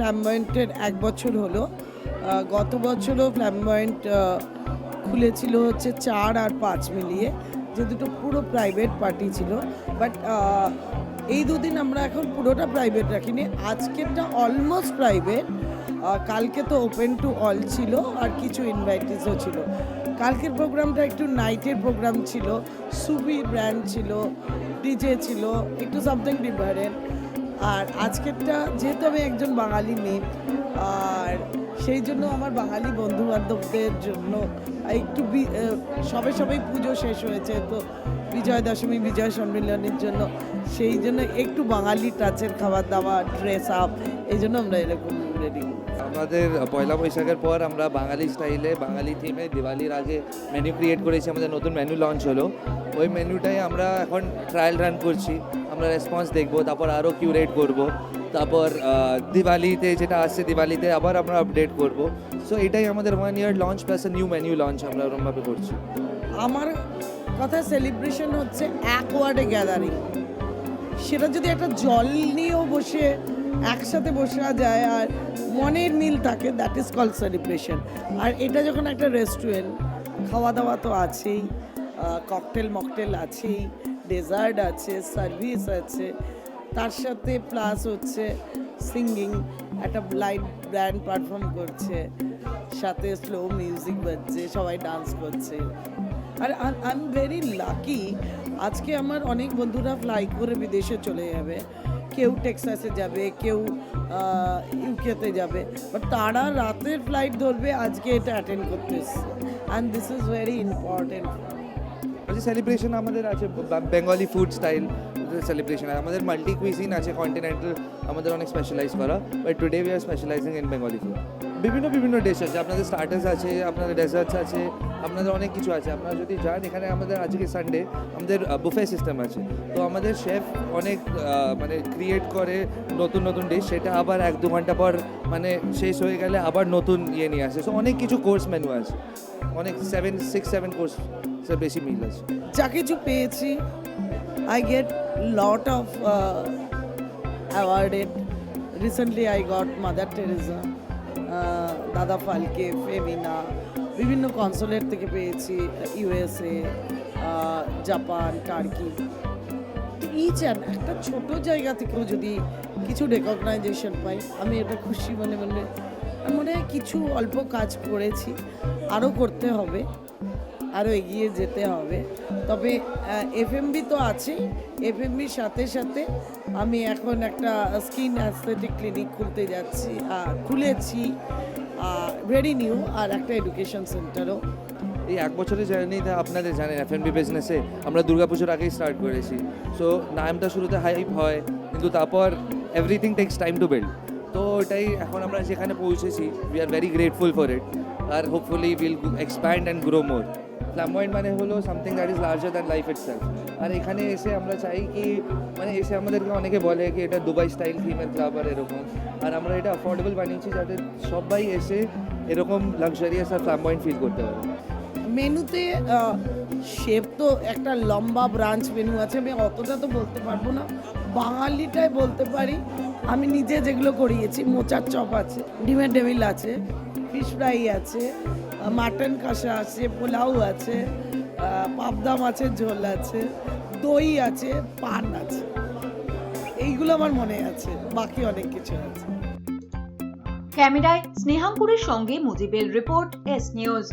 ফ্ল্যামবয়েন্টের এক বছর হলো। গত বছরও ফ্ল্যামবয়েন্ট খুলেছিল হচ্ছে চার আর পাঁচ মিলিয়ে, যে দুটো পুরো প্রাইভেট পার্টি ছিল। বাট এই দুদিন আমরা এখন পুরোটা প্রাইভেট রাখিনি। আজকেরটা অলমোস্ট প্রাইভেট। কালকে তো ওপেন টু অল ছিল আর কিছু ইনভাইটিসও ছিল। কালকের প্রোগ্রামটা একটু নাইটের প্রোগ্রাম ছিল। সুবি ব্র্যান্ড ছিল, ডিজে ছিল, একটু সামথিং ডিফারেন্ট আর আজকেরটা যেহেতু আমি একজন বাঙালি মেয়ে, আর সেই জন্য আমার বাঙালি বন্ধু বান্ধবদের জন্য একটু সবে সবাই পুজো শেষ হয়েছে, তো বিজয় দশমী, বিজয় সম্মেলনের জন্য। সেই জন্য একটু বাঙালি টাচের খাবার দাবার ড্রেস আপ এই জন্য আমরা এরকম রেডি আমাদের পয়লা বৈশাখের পর আমরা বাঙালি স্টাইলে, বাঙালি থিমে দিওয়ালির আগে মেনু ক্রিয়েট করেছি, আমাদের নতুন মেনু লঞ্চ হলো। ওই মেনুটাই আমরা এখন ট্রায়াল রান করছি। আমরা রেসপন্স দেখব, তারপর আরও কিউরেট করব। তারপর দিওয়ালিতে যেটা আসছে, দিওয়ালিতে আবার আমরা আপডেট করব। সো এটাই আমাদের one year launch plus new menu launch আমরা ওরমভাবে করছি। আমার কথা সেলিব্রেশন হচ্ছে এক ওয়ার্ডে গ্যাদারিং সেটা যদি একটা জল নিয়েও বসে একসাথে বসা যায় আর মনের মিল থাকে দ্যাট ইজ কল সেলিব্রেশন আর এটা যখন একটা রেস্টুরেন্ট খাওয়া দাওয়া তো আছেই ককটেল মকটেল আছেই ডেজার্ট আছে সার্ভিস আছে, তার সাথে প্লাস হচ্ছে সিঙ্গিং একটা লাইট ব্র্যান্ড পারফর্ম করছে, সাথে স্লো মিউজিক বাজছে, সবাই ডান্স করছে। আর আই এম ভেরি লাকি আজকে আমার অনেক বন্ধুরা ফ্লাই করে বিদেশে চলে যাবে। কেউ টেক্সাসে যাবে, কেউ ইউকেতে যাবে। বাট তারা রাতের ফ্লাইট ধরবে, আজকে এটা অ্যাটেন্ড করতে এসছে। And this is very important আচ্ছা সেলিব্রেশন আমাদের আছে বেঙ্গলি ফুড স্টাইল সেলিব্রেশন আমাদের মাল্টি কুইজিন আছে কন্টিনেন্টাল আমাদের অনেক স্পেশালাইজ করা। But today we are specialising in Bengali food বিভিন্ন বিভিন্ন ডিশ আছে। আপনাদের স্টার্টার্স আছে, আপনাদের ডেজার্টস আছে, আপনাদের অনেক কিছু আছে। আপনারা যদি যান, এখানে আমাদের আজকে সানডে আমাদের বুফে সিস্টেম আছে। তো আমাদের শেফ অনেক মানে ক্রিয়েট করে নতুন নতুন ডিশ সেটা আবার এক দু ঘণ্টা পর মানে শেষ হয়ে গেলে আবার নতুন ইয়ে নিয়ে আসে। সো অনেক কিছু কোর্স মেনু আছে। অনেক সেভেন সিক্স সেভেন কোর্স বেশি মিল আছে। যা কিছু পেয়েছি I get lot of awarded recently I got Mother Teresa Dada Phalke, Femina, বিভিন্ন কনসোলেট থেকে পেয়েছি, USA Japan, Turkey. Each and একটা ছোট জায়গা থেকেও যদি কিছু রেকগনাইজেশন পাই, আমি এটা খুশি মনে মনে মনে কিছু অল্প কাজ করেছি, আরও করতে হবে। আরও এগিয়ে যেতে হবে। তবে এফএমবি তো আছেই। এফএমবির সাথে সাথে আমি এখন একটা স্কিন অ্যাস্থেটিক ক্লিনিক খুলতে যাচ্ছি খুলেছি ভেরি নিউ আর একটা এডুকেশন সেন্টারও। এই এক বছরের জার্নিতে আপনাদের জানেন এফ এন বি বিজনেসে আমরা দুর্গাপুজোর আগেই স্টার্ট করেছি। সো নামটা শুরুতে হাইপ হয়, কিন্তু তারপর everything takes time to build তো ওটাই এখন আমরা যেখানে পৌঁছেছি we are very grateful for it R hopefully will expand and grow more flamboyant মানে হলো something that is larger than life it আর এখানে এসে আমরা চাই কি মানে এসে আমাদেরকে অনেকে বলে কি এটা দুবাই স্টাইল থিমের ক্লাব আর এরকম। আর আমরা এটা অ্যাফোর্ডেবল বানিয়েছি যাতে সবাই এসে এরকম লাক্সারিয়াস আর ফ্ল্যাময়েন্ট ফিল করতে পারে। মেনুতে শেপ তো একটা লম্বা ব্রাঞ্চ মেনু আছে, আমি অতটা তো বলতে পারব না। বাঙালিটাই বলতে পারি, আমি নিজে যেগুলো করিয়েছি, মোচার চপ আছে, ডিমের ডেভিল আছে ফিশ ফ্রাই আছে মাটন কষা আছে, পোলাও আছে পাবদা মাছের ঝোল আছে, দই আছে, পান আছে। এইগুলো আমার মনে আছে, বাকি অনেক কিছু আছে। ক্যামেরায় স্নেহাঙ্কুরের সঙ্গে মুজিবের রিপোর্ট, এস নিউজ।